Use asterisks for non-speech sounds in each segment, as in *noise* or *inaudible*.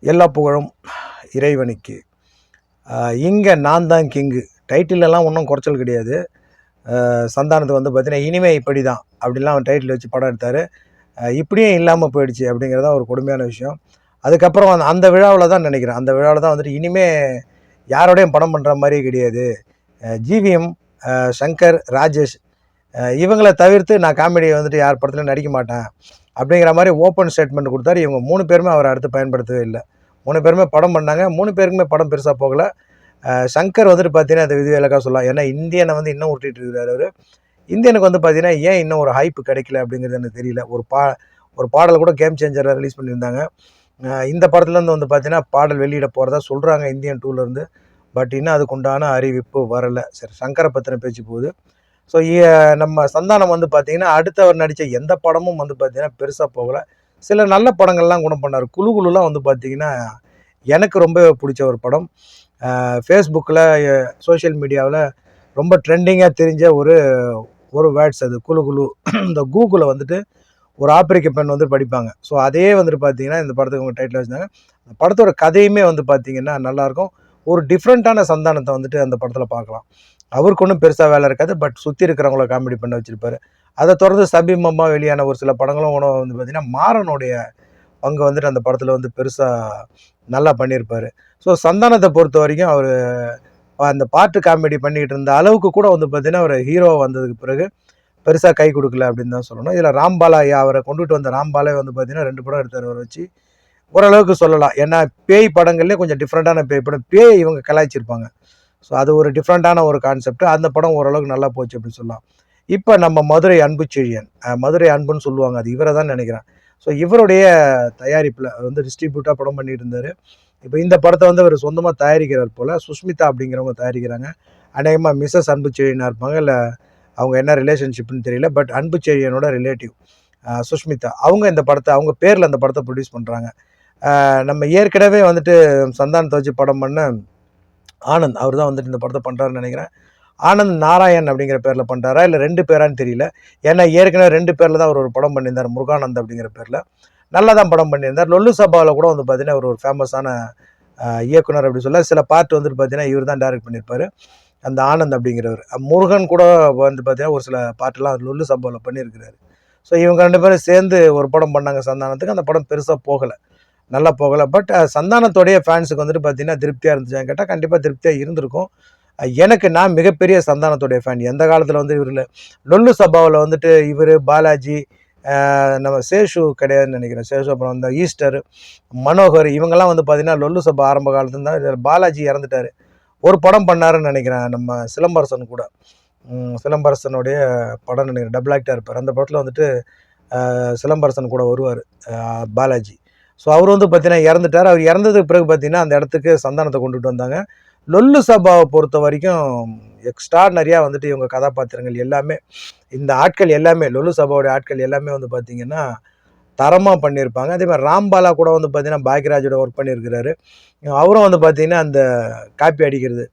எல்லா புகழும் இறைவனுக்கு. இங்கே நான் தான் கிங்கு டைட்டிலெல்லாம் ஒன்றும் குறைச்சல் கிடையாது. சந்தானத்தை வந்து பார்த்தீங்கன்னா இனிமே இப்படி தான் அப்படிலாம் அவன் டைட்டில் வச்சு படம் எடுத்தார். இப்படியும் இல்லாமல் போயிடுச்சு அப்படிங்கிறது தான் ஒரு கொடுமையான விஷயம். அதுக்கப்புறம் அந்த- அந்த விழாவில் தான் நினைக்கிறேன். அந்த விழாவில் தான் வந்துட்டு இனிமே யாரோடையும் படம் பண்ணுற மாதிரியே கிடையாது. ஜிவிஎம் சங்கர் ராஜேஷ் இவங்களை தவிர்த்து நான் காமெடியை வந்துட்டு யார் படத்துலையும் நடிக்க மாட்டேன் அப்படிங்கிற மாதிரி ஓப்பன் ஸ்டேட்மெண்ட் கொடுத்தாரு. இவங்க மூணு பேருமே அவரை அடுத்து பயன்படுத்தவே இல்லை. மூணு பேருமே படம் பண்ணாங்க. மூணு பேருக்குமே படம் பெருசாக போகலை. சங்கர் வந்துட்டு பார்த்தீங்கன்னா அது விதிவிலக்காக சொல்லலாம். ஏன்னா இந்தியனை வந்து இன்னும் விட்டுட்டு இருக்கிறார் அவர். இந்தியனுக்கு வந்து பார்த்தீங்கன்னா ஏன் இன்னும் ஒரு ஹைப்பு கிடைக்கல அப்படிங்கிறது எனக்கு தெரியல. ஒரு பா ஒரு பாடல் கூட கேம் சேஞ்சரில் ரிலீஸ் பண்ணியிருந்தாங்க. இந்த படத்துலேருந்து வந்து பார்த்தீங்கன்னா பாடல் வெளியிட போகிறதா சொல்கிறாங்க இந்தியன் டூலேருந்து பட் இன்னும் அதுக்குண்டான அறிவிப்பு வரலை. சரி சங்கரை பற்றின பேச்சு போகுது. ஸோ நம்ம சந்தானம் வந்து பார்த்திங்கன்னா அடுத்து அவர் நடித்த எந்த படமும் வந்து பார்த்தீங்கன்னா பெருசாக போகலை. சில நல்ல படங்கள்லாம் குணம் பண்ணார். குழு குழுலாம் வந்து பார்த்திங்கன்னா எனக்கு ரொம்ப பிடிச்ச ஒரு படம். ஃபேஸ்புக்கில் சோஷியல் மீடியாவில் ரொம்ப ட்ரெண்டிங்காக தெரிஞ்ச ஒரு ஒரு வேர்ட்ஸ் அது குழு குழு. இந்த கூகுளில் வந்துட்டு ஒரு ஆப்பிரிக்க பெண் வந்து படிப்பாங்க. ஸோ அதே வந்துட்டு பார்த்தீங்கன்னா இந்த படத்துக்கு அவங்க டைட்டில் வச்சுருந்தாங்க. அந்த படத்தோட கதையுமே வந்து பார்த்திங்கன்னா நல்லாயிருக்கும் ஒரு டிஃப்ரெண்ட்டான சந்தானத்தை வந்துட்டு அந்த படத்தில் பார்க்கலாம். அவருக்கு ஒன்றும் பெருசாக வேலை இருக்காது பட் சுற்றி இருக்கிறவங்கள காமெடி பண்ண வச்சுருப்பாரு. அதை தொடர்ந்து சமீபமாக வெளியான ஒரு சில படங்களும் கூட வந்து பார்த்திங்கன்னா மாறனுடைய அங்கே வந்துட்டு அந்த படத்தில் வந்து பெருசாக நல்லா பண்ணியிருப்பார். ஸோ சந்தானத்தை பொறுத்த வரைக்கும் அவர் அந்த பாட்டு காமெடி பண்ணிக்கிட்டு இருந்த அளவுக்கு கூட வந்து பார்த்திங்கன்னா அவர் ஹீரோ வந்ததுக்கு பிறகு பெருசாக கை கொடுக்கல அப்படின்னு தான் சொல்லணும். இதில் ராம்பாலா ஐயா அவரை கொண்டுட்டு வந்த ராம்பாலே வந்து பார்த்திங்கன்னா ரெண்டு படம் எடுத்தார் அவரை வச்சு. ஓரளவுக்கு சொல்லலாம். ஏன்னா பேய் படங்கள்லேயே கொஞ்சம் டிஃப்ரெண்ட்டான பேய் படம். பேய் இவங்க கலாய்ச்சிருப்பாங்க. ஸோ அது ஒரு டிஃப்ரெண்ட்டான ஒரு கான்செப்ட் அந்த படம் ஓரளவுக்கு நல்லா போச்சு அப்படின்னு சொல்லலாம். இப்போ நம்ம மதுரை அன்பு செழியன். மதுரை அன்புன்னு சொல்லுவாங்க. அது இவரை தான் நினைக்கிறேன். ஸோ இவருடைய தயாரிப்பில் வந்து டிஸ்ட்ரிபியூட்டாக படம் பண்ணிட்டு இருந்தார். இப்போ இந்த படத்தை வந்து அவர் சொந்தமாக தயாரிக்கிறார் போல் சுஷ்மிதா அப்படிங்கிறவங்க தயாரிக்கிறாங்க. அநேகமாக மிஸ்ஸஸ் அன்பு செழியனாக இருப்பாங்க. இல்லை அவங்க என்ன ரிலேஷன்ஷிப்னு தெரியல பட் அன்பு செழியனோட ரிலேட்டிவ் சுஷ்மிதா. அவங்க இந்த படத்தை அவங்க பேரில் அந்த படத்தை ப்ரொடியூஸ் பண்ணுறாங்க நம்ம ஏற்கனவே வந்துட்டு சந்தானத்தை வச்சு படம் பண்ண ஆனந்த் அவர் தான் வந்துட்டு இந்த படத்தை பண்ணுறாருன்னு நினைக்கிறேன். ஆனந்த் நாராயண் அப்படிங்கிற பேரில் பண்ணுறாரா இல்லை ரெண்டு பேரான்னு தெரியல. ஏன்னா ஏற்கனவே ரெண்டு பேரில் தான் அவர் ஒரு படம் பண்ணியிருந்தார் முருகானந்த் அப்படிங்கிற பேரில். நல்லா தான் படம் பண்ணியிருந்தார். லொல்லு சபாவில் கூட வந்து பார்த்தீங்கன்னா அவர் ஒரு ஃபேமஸான இயக்குனர் அப்படி சொல்ல சில பார்ட் வந்துட்டு பார்த்தீங்கன்னா இவர் தான் டைரக்ட் பண்ணியிருப்பார். அந்த ஆனந்த் அப்படிங்கிறவர். முருகன் கூட வந்து பார்த்தீங்கன்னா ஒரு சில பாட்டெல்லாம் லொல்லு சபாவில் பண்ணியிருக்கிறாரு. ஸோ இவங்க ரெண்டு பேரும் சேர்ந்து ஒரு படம் பண்ணாங்க சந்தானத்துக்கு. அந்த படம் பெருசாக போகலை. நல்லா போகலை. பட் சந்தானத்தோடைய ஃபேன்ஸுக்கு வந்துட்டு பார்த்தீங்கன்னா திருப்தியாக இருந்துச்சான்னு கேட்டால் கண்டிப்பாக திருப்தியாக இருந்திருக்கும். எனக்கு நான் மிகப்பெரிய சந்தானத்துடைய ஃபேன் எந்த காலத்தில் வந்து இவரில்? லொல்லு சபாவில் வந்துட்டு இவர் பாலாஜி நம்ம சேஷு கிடையாதுன்னு நினைக்கிறேன். சேஷு அப்புறம் இந்த ஈஸ்டர் மனோகர் இவங்கெல்லாம் வந்து பார்த்தீங்கன்னா லொல்லு சபா ஆரம்ப காலத்துல தான் பாலாஜி இறந்துட்டார். ஒரு படம் பண்ணாருன்னு நினைக்கிறேன் நம்ம சிலம்பரசன் கூட. சிலம்பரசனுடைய படம் நினைக்கிறேன். டபுள் ஆக்டர் இருப்பார். அந்த படத்தில் வந்துட்டு சிலம்பரசன் கூட வருவார். பாலாஜி. ஸோ அவர் வந்து பார்த்தீங்கன்னா இறந்துட்டார். அவர் இறந்ததுக்கு பிறகு பார்த்தீங்கன்னா அந்த இடத்துக்கு சந்தானத்தை கொண்டுட்டு வந்தாங்க. லொல்லு சபாவை பொறுத்த வரைக்கும் எக்ஸ்ட்ரா நிறையா வந்துட்டு இவங்க கதாபாத்திரங்கள் எல்லாமே இந்த ஆட்கள் எல்லாமே லொல்லு சபாவோடைய ஆட்கள் எல்லாமே வந்து பார்த்திங்கன்னா தரமாக பண்ணியிருப்பாங்க. அதே மாதிரி ராம்பாலா கூட வந்து பார்த்திங்கன்னா பாக்யராஜோட ஒர்க் பண்ணியிருக்கிறாரு. அவரும் வந்து பார்த்தீங்கன்னா அந்த காப்பி அடிக்கிறது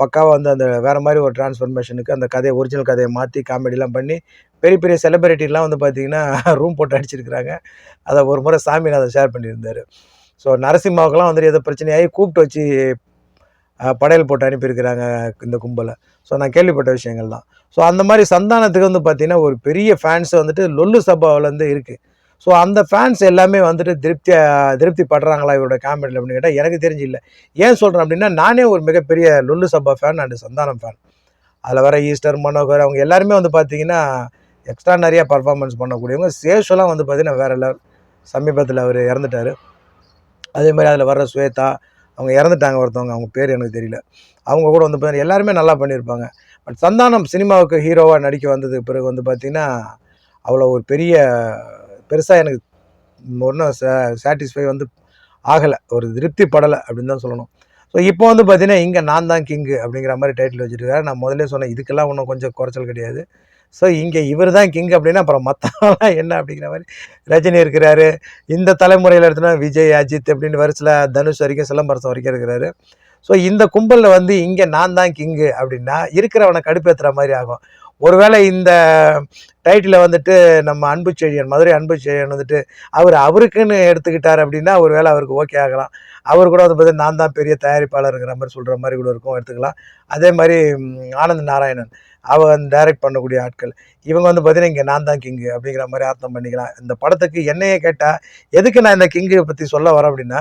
பக்காவாக வந்து அந்த வேறு மாதிரி ஒரு டிரான்ஸ்ஃபர்மேஷனுக்கு அந்த கதையை ஒரிஜினல் கதையை மாற்றி காமெடிலாம் பண்ணி பெரிய பெரிய செலிபிரிட்டிலாம் வந்து பார்த்தீங்கன்னா ரூம் *laughs* போட்டு அடிச்சிருக்கிறாங்க. அதை ஒரு முறை சாமி அதை ஷேர் பண்ணியிருந்தார். ஸோ நரசிம்மாவுக்கெல்லாம் வந்துட்டு எதோ பிரச்சனையாகி கூப்பிட்டு வச்சு படையல் போட்டு அனுப்பியிருக்கிறாங்க இந்த கும்பலை. ஸோ நான் கேள்விப்பட்ட விஷயங்கள் தான் ஸோ அந்த மாதிரி சந்தானத்துக்கு வந்து பார்த்தீங்கன்னா ஒரு பெரிய ஃபேன்ஸ் வந்துட்டு லொல்லு சபாவிலேருந்து இருக்குது ஸோ அந்த ஃபேன்ஸ் எல்லாமே வந்துட்டு திருப்தி திருப்தி படுறாங்களா இவரோட காமெடியில் அப்படின்னு கேட்டால் எனக்கு தெரிஞ்சு இல்லை ஏன் சொல்கிறேன் அப்படின்னா நானே ஒரு மிகப்பெரிய Lollu Sabha fan and Santhanam fan அதில் வர ஈஸ்டர் மனோகர் அவங்க எல்லாருமே வந்து பார்த்தீங்கன்னா எக்ஸ்ட்ரா நிறையா பர்ஃபார்மன்ஸ் பண்ணக்கூடியவங்க. சேஷெல்லாம் வந்து பார்த்தீங்கன்னா வேற லெவல் சமீபத்தில் அவர் இறந்துட்டார். அதே மாதிரி அதில் வர்ற ஸ்வேதா அவங்க இறந்துட்டாங்க ஒருத்தவங்க. அவங்க பேர் எனக்கு தெரியல. அவங்க கூட வந்து பார்த்தீங்கன்னா எல்லாருமே நல்லா பண்ணியிருப்பாங்க. பட் சந்தானம் சினிமாவுக்கு ஹீரோவாக நடிக்க வந்ததுக்கு பிறகு வந்து பார்த்திங்கன்னா அவ்வளோ ஒரு பெரிய பெருசாக எனக்கு ஒன்றும் சாட்டிஸ்ஃபை வந்து ஆகலை. ஒரு திருப்தி படலை அப்படின்னு தான் சொல்லணும். ஸோ இப்போ வந்து பார்த்தீங்கன்னா இங்கே நான் தான் கிங்கு அப்படிங்கிற மாதிரி டைட்டில் வச்சுருக்காரு. நான் முதல்ல சொன்னேன் இதுக்கெல்லாம் ஒன்றும் கொஞ்சம் குறைச்சல் கிடையாது. ஸோ இங்கே இவர் தான் கிங் அப்படின்னா அப்புறம் மற்றவங்களாம் என்ன அப்படிங்கிற மாதிரி ரஜினி இருக்கிறாரு. இந்த தலைமுறையில் எடுத்தோன்னா விஜய் அஜித் அப்படின்னு வரிசையில் தனுஷ் வரைக்கும் சிலம்பரசம் வரைக்கும் இருக்கிறாரு. ஸோ இந்த கும்பலில் வந்து இங்கே நான் தான் கிங்கு அப்படின்னா இருக்கிறவனை கடுப்பேற்றுற மாதிரி ஆகும். ஒருவேளை இந்த டைட்டில் வந்துட்டு நம்ம அன்பு செழியன் மதுரை அன்பு செழியன் வந்துட்டு அவர் அவருக்குன்னு எடுத்துக்கிட்டார் அப்படின்னா ஒரு வேளை அவருக்கு ஓகே ஆகலாம். அவர் கூட வந்து பார்த்தீங்கன்னா நான் தான் பெரிய தயாரிப்பாளருங்கிற மாதிரி சொல்கிற மாதிரி கூட இருக்கும் எடுத்துக்கலாம். அதே மாதிரி ஆனந்த் நாராயணன் அவன் டைரக்ட் பண்ணக்கூடிய ஆட்கள். இவங்க வந்து பார்த்தீங்கன்னா இங்கே நான் தான் கிங்கு அப்படிங்கிற மாதிரி அர்த்தம் பண்ணிக்கலாம். இந்த படத்துக்கு என்னையே கேட்டால் எதுக்கு நான் இந்த கிங்கு பற்றி சொல்ல வரேன் அப்படின்னா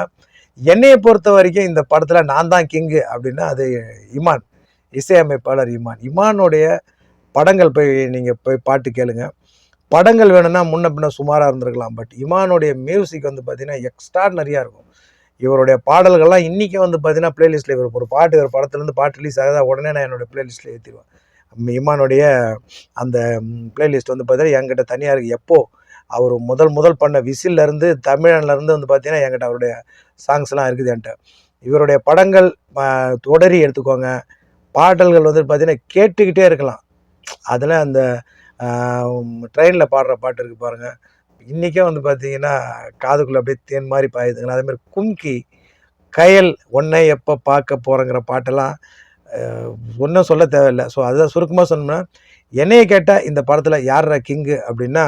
என்னையை பொறுத்த வரைக்கும் இந்த படத்தில் நான் தான் கிங்கு அப்படின்னா அது இமான் இசையமைப்பாளர் இமான். இமானுடைய படங்கள் போய் நீங்கள் போய் பாட்டு கேளுங்க. படங்கள் வேணும்னா முன்ன பின்ன சுமாராக இருந்திருக்கலாம். பட் இமானுடைய மியூசிக் வந்து பார்த்தீங்கன்னா எக்ஸ்ட்ராடனரியாக இருக்கும். இவருடைய பாடல்கள்லாம் இன்றைக்கி வந்து பார்த்தீங்கன்னா பிளேலிஸ்ட்டில் இவர் ஒரு பாட்டு ஒரு படத்துலேருந்து பாட்டு ரிலீஸ் ஆகுதா? உடனே நான் என்னோடய பிளேலிஸ்ட்டில் ஏற்றிடுவேன் இமானுடைய அந்த பிளேலிஸ்ட் வந்து பார்த்தீங்கன்னா என்கிட்ட தனியாக இருக்குது எப்போது அவர் முதல் முதல் பண்ண விசில்லேருந்து தமிழன்லேருந்து வந்து பார்த்தீங்கன்னா என்கிட்ட அவருடைய சாங்ஸ்லாம் இருக்குது என்கிட்ட. இவருடைய படங்கள் தொடரி எடுத்துக்கோங்க. பாடல்கள் வந்து பார்த்தீங்கன்னா கேட்டுக்கிட்டே இருக்கலாம். அதில் அந்த ட்ரெயினில் பாடுற பாட்டு இருக்குது பாருங்கள் இன்றைக்கே வந்து பார்த்தீங்கன்னா காதுக்குள்ளே அப்படியே தேன் மாதிரி பாயுதுங்களா? அதேமாதிரி கும்கி கயல் ஒன்றை எப்போ பார்க்க போகிறேங்கிற பாட்டெல்லாம் ஒன்றும் சொல்ல தேவையில்லை. ஸோ அதுதான் சுருக்கமாக சொன்னோம்னா என்னையை கேட்டால் இந்த படத்தில் யார்ரா கிங்கு அப்படின்னா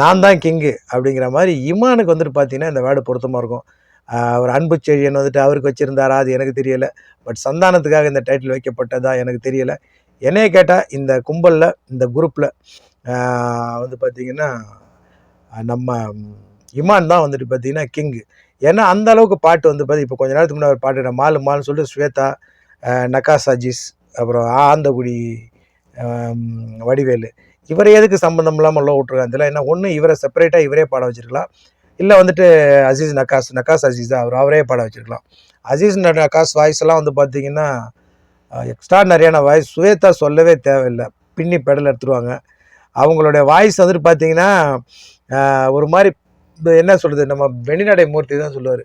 நான் தான் கிங்கு அப்படிங்கிற மாதிரி இமானுக்கு வந்துட்டு பார்த்தீங்கன்னா இந்த வேர்டு பொருத்தமாக இருக்கும். அவர் அன்பு செழியன் வந்துட்டு அவருக்கு வச்சுருந்தாரா? அது எனக்கு தெரியலை. பட் சந்தானத்துக்காக இந்த டைட்டில் வைக்கப்பட்டதா? எனக்கு தெரியலை. என்னைய கேட்டால் இந்த கும்பலில் இந்த குரூப்பில் வந்து பார்த்திங்கன்னா நம்ம இமான் தான் வந்துட்டு பார்த்திங்கன்னா கிங்கு ஏன்னா அந்த அளவுக்கு பாட்டு வந்து பார்த்து இப்போ கொஞ்ச நேரத்துக்கு முன்னாடி ஒரு பாட்டு மாலு மாலுன்னு சொல்லிட்டு ஸ்வேதா ஆஹ் நகாஸ் அஜீஸ் அப்புறம் ஆந்தகுடி வடிவேலு. இவரை எதுக்கு சம்மந்தம் இல்லாமல் உள்ள விட்ருக்காங்க இதில் என்ன ஒன்று இவரை செப்பரேட்டாக இவரே பாட வச்சுருக்கலாம். இல்லை வந்துட்டு அசீஸ் நக்காஸ் நக்காஸ் அசீஸ் தான். அவர் அவரே பாட வச்சுருக்கலாம். அசீஸ் நக்காஸ் வாய்ஸ் எல்லாம் வந்து பார்த்தீங்கன்னா எக்ஸ்ட்ரா நிறையான வாய்ஸ் சுவேதா சொல்லவே தேவையில்லை. பின்னி பெடல் எடுத்துருவாங்க. அவங்களுடைய வாய்ஸ் வந்துட்டு பார்த்தீங்கன்னா ஒரு மாதிரி என்ன சொல்கிறது நம்ம வெணிநடை மூர்த்தி தான் சொல்லுவார்.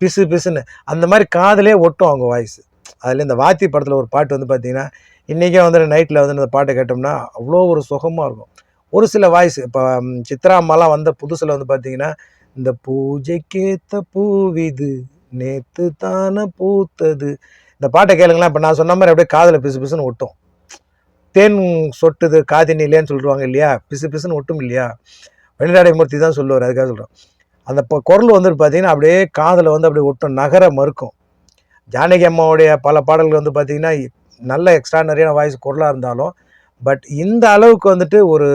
பிசு பிசுன்னு. அந்த மாதிரி காதலே ஒட்டும் அவங்க வாய்ஸ் அதில் இந்த வாத்தி படத்தில் ஒரு பாட்டு வந்து பார்த்தீங்கன்னா இன்றைக்கே வந்து நைட்டில் வந்து அந்த பாட்டை கேட்டோம்னா அவ்வளோ ஒரு சுகமாக இருக்கும். ஒரு சில வாய்ஸ் இப்போ சித்ரா அம்மாலாம் வந்த புதுசில் வந்து பார்த்தீங்கன்னா இந்த பூஜைக்கேத்த பூவிது நேத்து தானே பூத்தது இந்த பாட்டை கேளுங்களேன். இப்போ நான் சொன்ன மாதிரி அப்படியே காதில் பிசு பிசுன்னு ஒட்டும். தேன் சொட்டுது காதினிலேன்னு சொல்லுவாங்க இல்லையா? பிசு பிசுன்னு ஒட்டும் இல்லையா? வெளிநாடை மூர்த்தி தான் சொல்லுவார் அதுக்காக சொல்கிறோம் அந்த இப்போ குரல் வந்துட்டு பார்த்தீங்கன்னா அப்படியே காதில் வந்து அப்படியே ஒட்டும் நகர மறுக்கும். ஜானகி அம்மாவுடைய பல பாடல்கள் வந்து பார்த்தீங்கன்னா நல்ல எக்ஸ்ட்ரானரியான வாய்ஸ் குரலாக இருந்தாலும் பட் இந்த அளவுக்கு வந்துட்டு ஒரு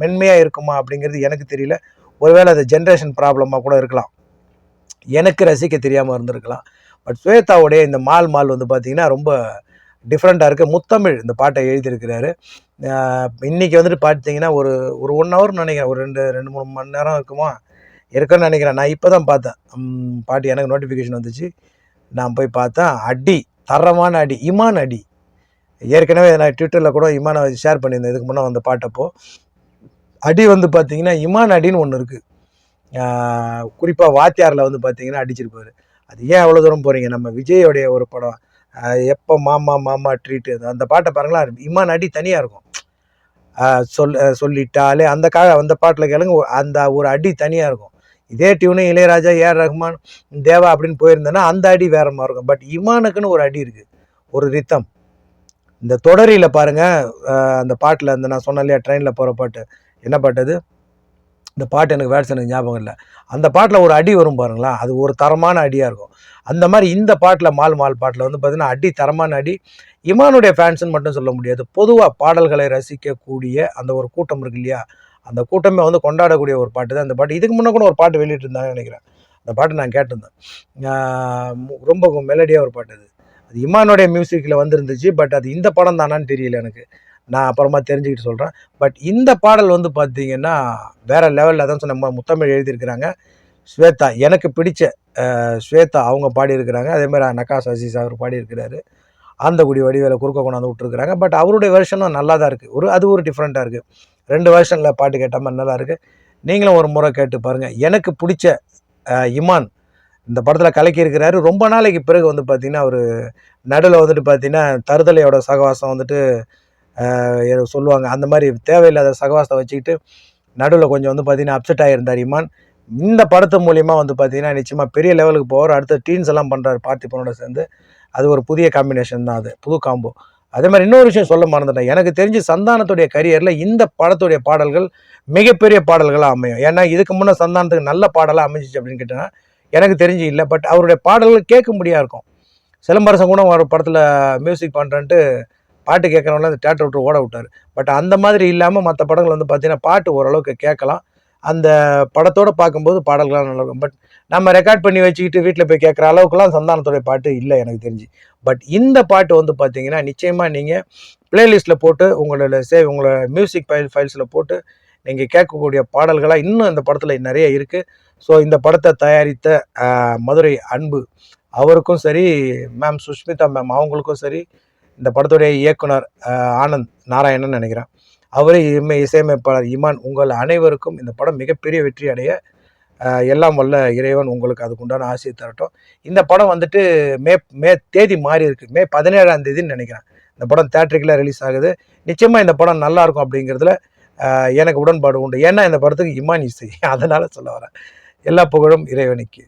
மென்மையாக இருக்குமா அப்படிங்கிறது எனக்கு தெரியல. ஒருவேளை அது ஜென்ரேஷன் ப்ராப்ளமாக கூட இருக்கலாம். எனக்கு ரசிக்க தெரியாமல் இருந்திருக்கலாம். பட் ஸ்வேதாவுடைய இந்த மால் மால் வந்து பார்த்தீங்கன்னா ரொம்ப டிஃப்ரெண்ட்டாக இருக்குது முத்தமிழ் இந்த பாட்டை எழுதியிருக்கிறாரு. இன்றைக்கி இன்னைக்கு வந்துட்டு பார்த்தீங்கன்னா ஒரு ஒரு ஒன் ஹவர் நினைக்கிறேன். ஒரு ரெண்டு ரெண்டு மூணு மணி நேரம் இருக்குமா? இருக்குன்னு நினைக்கிறேன். நான் இப்போ தான் பார்த்தேன் பாட்டு எனக்கு நோட்டிஃபிகேஷன் வந்துச்சு. நான் போய் பார்த்தேன். அடி தரமான அடி இமான் அடி. ஏற்கனவே நான் ட்விட்டரில் கூட இமானை ஷேர் பண்ணியிருந்தேன். இதுக்கு முன்னே வந்த பாட்டப்போ அடி வந்து பார்த்தீங்கன்னா இமான் அடின்னு ஒன்று இருக்குது குறிப்பாக வாத்தியாரில் வந்து பார்த்தீங்கன்னா அடிச்சிருப்பார். அது ஏன் அவ்வளோ தூரம் போகிறீங்க நம்ம விஜயோடைய ஒரு படம் எப்போ மாமா மாமா ட்ரீட்டு அந்த பாட்டை பாருங்களா இமான் அடி தனியாக இருக்கும். சொல் சொல்லிட்டாலே அந்த கா அந்த பாட்டில் கேளுங்க அந்த ஒரு அடி தனியாக இருக்கும். இதே டியூனு இளையராஜா ஏஆர் ரஹ்மான் தேவா அப்படின்னு போயிருந்தேன்னா அந்த அடி வேற மாதிரி இருக்கும். பட் இமானுக்குன்னு ஒரு அடி இருக்குது ஒரு ரித்தம் இந்த தொடரியில் பாருங்கள் அந்த பாட்டில் அந்த நான் சொன்னேன் இல்லையா ட்ரெயினில் போகிற பாட்டு என்ன பாட்டு அது? இந்த பாட்டு எனக்கு வேர்ட்ஸ் எனக்கு ஞாபகம் இல்லை. அந்த பாட்டில் ஒரு அடி வரும் பாருங்களேன். அது ஒரு தரமான அடியாக இருக்கும். அந்த மாதிரி இந்த பாட்டில் மால் மால் பாட்டில் வந்து பார்த்திங்கன்னா அடி தரமான அடி. இமானுடைய ஃபேன்ஸ்னு மட்டும் சொல்ல முடியாது. பொதுவாக பாடல்களை ரசிக்கக்கூடிய அந்த ஒரு கூட்டம் இருக்கு இல்லையா? அந்த கூட்டமே வந்து கொண்டாடக்கூடிய ஒரு பாட்டு தான் இந்த பாட்டு. இதுக்கு முன்னே கூட ஒரு பாட்டு வெளியிட்டு இருந்தாங்கன்னு நினைக்கிறேன். அந்த பாட்டு நான் கேட்டிருந்தேன். ரொம்ப மெலடியாக ஒரு பாட்டு அது. அது இமானுடைய மியூசிக்கில் வந்துருந்துச்சு பட் அது இந்த படம் தானான்னு தெரியல எனக்கு. நான் அப்புறமா தெரிஞ்சுக்கிட்டு சொல்கிறேன் பட் இந்த பாடல் வந்து பார்த்தீங்கன்னா வேறு லெவலில் தான் சொன்ன முத்தமிழ் எழுதியிருக்கிறாங்க. ஸ்வேதா எனக்கு பிடிச்ச ஸ்வேதா அவங்க பாடியிருக்கிறாங்க. அதேமாதிரி நக்காஸ் அசீஸ் அவர் பாடியிருக்கிறாரு. ஆந்தகுடி வடிவேல குறுக்க கொண்டாந்து விட்டுருக்குறாங்க. பட் அவருடைய வெர்ஷனும் நல்லா தான் இருக்குது ஒரு அது ஒரு டிஃப்ரெண்ட்டாக இருக்குது ரெண்டு வெர்ஷனில் பாட்டு கேட்ட மாதிரி நல்லா இருக்குது நீங்களும் ஒரு முறை கேட்டு பாருங்கள் எனக்கு பிடிச்ச இமான் இந்த படத்தில் கலக்கியிருக்கிறாரு. ரொம்ப நாளைக்கு பிறகு வந்து பார்த்திங்கன்னா அவர் நடுவில் வந்துட்டு பார்த்தீங்கன்னா தருதலையோட சகவாசம் வந்துட்டு சொல்லுவாங்க. அந்த மாதிரி தேவையில்லாத சகவாசத்தை வச்சுக்கிட்டு நடுவில் கொஞ்சம் வந்து பார்த்தீங்கன்னா அப்செட் ஆகியிருந்தார் இமான். இந்த படத்து மூலியமாக வந்து பார்த்தீங்கன்னா நிச்சயமாக பெரிய லெவலுக்கு போவார். அடுத்த டீன்ஸ் எல்லாம் பண்ணுறாரு பார்த்திபனோட சேர்ந்து. அது ஒரு புதிய காம்பினேஷன் தான் அது புது காம்போ அதே மாதிரி இன்னொரு விஷயம் சொல்ல மறந்துட்டேன். எனக்கு தெரிஞ்சு சந்தானத்துடைய கரியரில் இந்த படத்துடைய பாடல்கள் மிகப்பெரிய பாடல்களாக அமையும். ஏன்னா இதுக்கு முன்னே சந்தானத்துக்கு நல்ல பாடலாக அமைஞ்சிச்சு அப்படின்னு கேட்டேன்னா எனக்கு தெரிஞ்சு இல்லை. பட் அவருடைய பாடல்கள் கேட்க முடியா இருக்கும். சிலம்பரசன் கூட ஒரு படத்தில் மியூசிக் பண்ணுறேன்ட்டு பாட்டு கேட்குறவங்கள அந்த தேட்டர் விட்டு ஓட விட்டார். பட் அந்த மாதிரி இல்லாமல் மற்ற படங்கள் வந்து பார்த்தீங்கன்னா பாட்டு ஓரளவுக்கு கேட்கலாம். அந்த படத்தோட பார்க்கும்போது பாடல்கள்லாம் நல்லாயிருக்கும் பட் நம்ம ரெக்கார்ட் பண்ணி வச்சுக்கிட்டு வீட்டில் போய் கேட்குற அளவுக்குலாம் சந்தானத்துடைய பாட்டு இல்லை எனக்கு தெரிஞ்சு. பட் இந்த பாட்டு வந்து பார்த்தீங்கன்னா நிச்சயமாக நீங்கள் பிளேலிஸ்ட்டில் போட்டு உங்களோட சே உங்களோட மியூசிக் ஃபைல் ஃபைல்ஸில் போட்டு நீங்கள் கேட்கக்கூடிய பாடல்களாக இன்னும் இந்த படத்தில் நிறைய இருக்குது ஸோ இந்த படத்தை தயாரித்த மதுரை அன்பு அவருக்கும் சரி மேம் சுஷ்மிதா மேம் அவங்களுக்கும் சரி இந்த படத்துடைய இயக்குனர் ஆனந்த் நாராயணன் நினைக்கிறேன். அவரே இமை இசையமைப்பாளர் இமான் உங்கள் அனைவருக்கும் இந்த படம் மிகப்பெரிய வெற்றி அடைய எல்லாம் வல்ல இறைவன் உங்களுக்கு அதுக்குண்டான ஆசையை தரட்டும். இந்த படம் வந்துட்டு மே மே தேதி மாறி இருக்குது மே பதினேழாம் தேதின்னு நினைக்கிறேன். இந்த படம் தேட்டருக்குள்ள ரிலீஸ் ஆகுது. நிச்சயமாக இந்த படம் நல்லாயிருக்கும் அப்படிங்கிறதுல எனக்கு உடன்பாடு உண்டு. ஏன்னா இந்த படத்துக்கு இமான் இசை. அதனால் சொல்ல வரேன். எல்லா புகழும் இறைவனுக்கு.